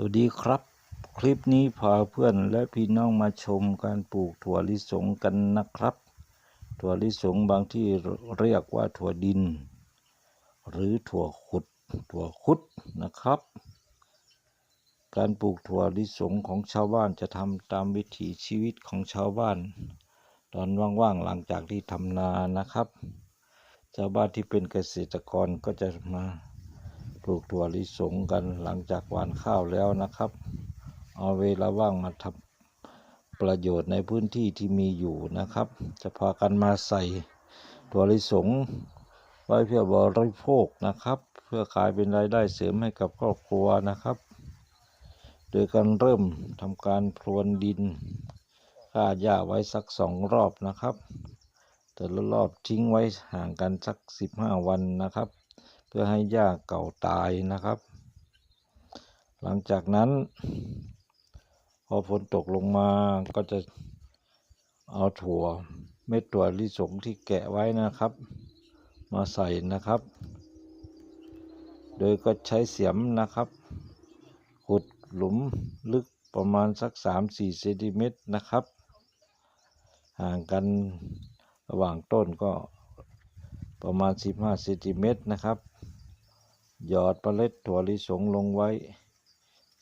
สวัสดีครับ คลิปนี้พาเพื่อนและพี่น้องมาชมการปลูกถั่วลิสงกันนะครับ ถั่วลิสงบางที่เรียกว่าถั่วดิน หรือถั่วขุด ถั่วคุดนะครับ การปลูกถั่วลิสงของชาวบ้านจะทำตามวิถีชีวิตของชาวบ้าน ตอนว่างๆหลังจากที่ทำนานะครับ ชาวบ้านที่เป็นเกษตรกรก็จะมา ลูกถั่วลิสงกันหลังจากหว่านข้าวแล้วนะครับ เอาเวลาว่างมาทำประโยชน์ในพื้นที่ที่มีอยู่นะครับ จะพากันมาใส่ถั่วลิสงไว้เพื่อบริโภคนะครับ เพื่อขายเป็นรายได้เสริมให้กับครอบครัวนะครับ โดยการเริ่มทำการพรวนดินฆ่าหญ้าไว้สักสองรอบนะครับ แต่ละรอบทิ้งไว้ห่างกันสักสิบห้าวันนะครับ เพื่อให้หญ้าเก่าตายนะครับ หลังจากนั้น พอฝนตกลงมาก็จะเอาถั่วเม็ดถั่วลิสงที่แกะไว้นะครับ มาใส่นะครับ โดยก็ใช้เสียมนะครับ ขุดหลุมลึกประมาณสัก 3-4เซนติเมตรนะครับ ห่างกันระหว่างต้นก็ประมาณ 15เซนติเมตรนะครับ หยอดเมล็ดถั่วลิสงลงไว้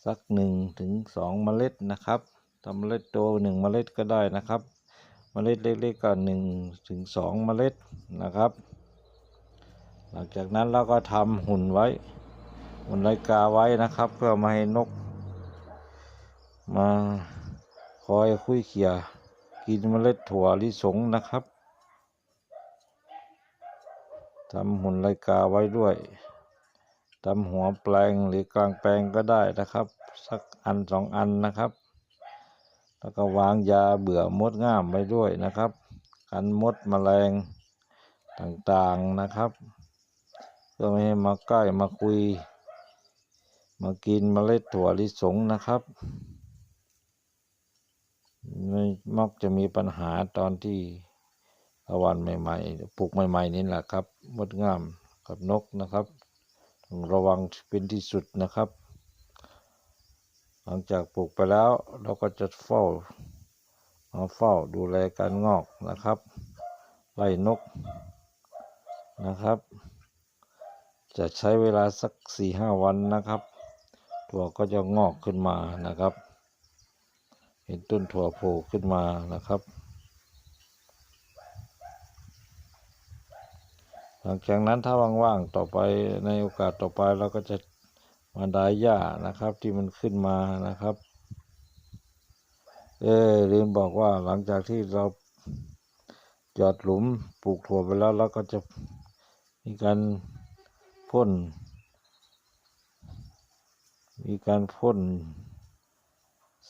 สักหนึ่งถึงสองเมล็ดนะครับถ้าเมล็ดโตหนึ่งเมล็ดก็ได้นะครับ เมล็ดเล็กๆก็หนึ่งถึงสองเมล็ดนะครับ หลังจากนั้นเราก็ทำหุ่นไว้ หุ่นไรกาไว้นะครับ เพื่อม่ให้นก มาคอยคุยเขี่ยกินเมล็ดถั่วลิสงนะครับทำหุ่นไรกาไว้ด้วย ทำหัวแปลงหรือกลางแปลงก็ได้นะครับ สักอันสองอันนะครับ แล้วก็วางยาเบื่อมดง่ามไว้ด้วยนะครับ กันมดแมลงต่างๆนะครับเพื่อไม่ให้มาใกล้มาคุย มากินเมล็ดถั่วลิสงนะครับไม่มักจะมีปัญหาตอนที่อาวันใหม่ๆปลูกใหม่ ๆนี่แหละครับมดง่ามกับนกนะครับ ระวังเป็นที่สุดนะครับ หลังจากปลูกไปแล้วเราก็จะเฝ้ามาเฝ้าดูแลการงอกนะครับไล่นกนะครับ จะใช้เวลาสักสี่ห้าวันนะครับ ถั่วก็จะงอกขึ้นมานะครับ เห็นต้นถั่วโผล่ขึ้นมานะครับ หลังจากนั้นถ้าว่างๆต่อไปในโอกาสต่อไปเราก็จะมาดายหญ้านะครับ ที่มันขึ้นมานะครับ เออลืมบอกว่าหลังจากที่เราหยอดหลุมปลูกถั่วไปแล้วเราก็จะมีการพ่น มีการพ่น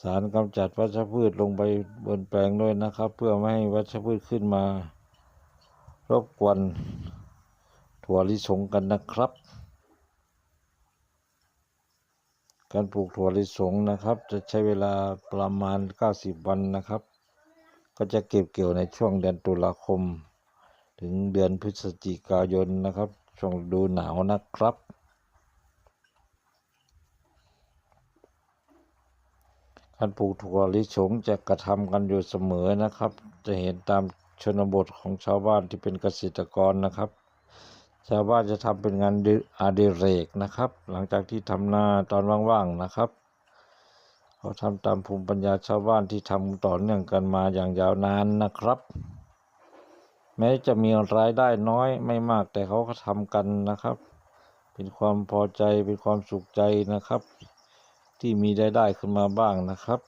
สารกำจัดวัชพืชลงไปบนแปลงด้วยนะครับ เพื่อไม่ให้วัชพืชขึ้นมารบกวน ถั่วลิสงกันนะครับ การปลูกถั่วลิสงนะครับ จะใช้เวลาประมาณ 90 วันนะครับ ก็จะเก็บเกี่ยวในช่วงเดือนตุลาคม ถึงเดือนพฤศจิกายนนะครับ ช่วงฤดูหนาวนะครับ การปลูกถั่วลิสงจะกระทำกันอยู่เสมอนะครับ จะเห็นตามชนบทของชาวบ้านที่เป็นเกษตรกรนะครับ ชาวบ้านจะทำเป็นงานอดิเรกนะครับ หลังจากที่ทำนาตอนว่างๆนะครับเขาทำตามภูมิปัญญาชาวบ้านที่ทำต่อเนื่องกันมาอย่างยาวนานนะครับ แม้จะมีรายได้น้อยไม่มากแต่เขาก็ทำกันนะครับ เป็นความพอใจเป็นความสุขใจนะครับ ที่มีรายได้ขึ้นมาบ้างนะครับ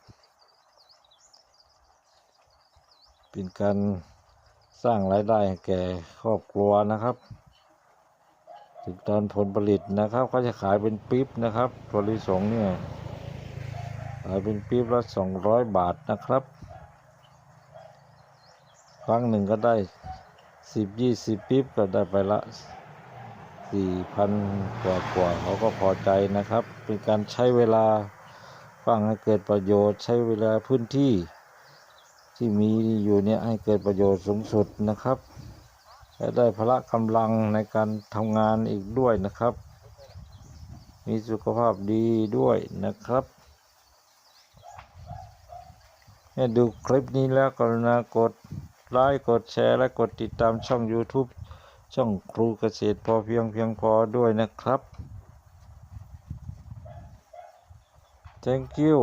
เป็นการสร้างรายได้แก่ครอบครัวนะครับ ถึงตอนผลผลิตนะครับเขาจะขายเป็นปี๊บนะครับถั่วลิสงเนี่ยขายเป็นปี๊บละสองร้อยบาทนะครับ ครั้งหนึ่งก็ได้สิบยี่สิบปี๊บก็ได้ไปละสี่พันกว่ากว่าเขาก็พอใจนะครับ เป็นการใช้เวลาฟังให้เกิดประโยชน์ใช้เวลาพื้นที่ที่มีอยู่เนี่ยให้เกิดประโยชน์สูงสุดนะครับ และได้พละกำลังในการทำงานอีกด้วยนะครับ มีสุขภาพดีด้วยนะครับให้ดูคลิปนี้แล้วกรุณากดไลค์กดแชร์และกดติดตามช่อง YouTube ช่องครูเกษตรพอเพียงเพียงพอด้วยนะครับ Thank you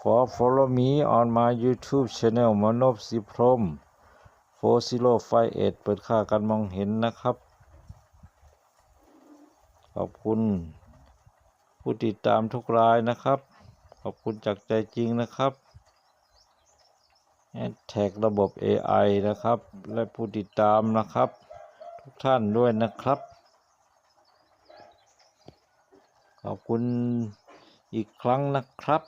for follow me on my YouTube channel Manop Siprom 4058เปิดค่าการมองเห็นนะครับ ขอบคุณผู้ติดตามทุกรายนะครับ ขอบคุณจากใจจริงนะครับแท็กระบบ AI นะครับ และผู้ติดตามนะครับ ทุกท่านด้วยนะครับ ขอบคุณอีกครั้งนะครับ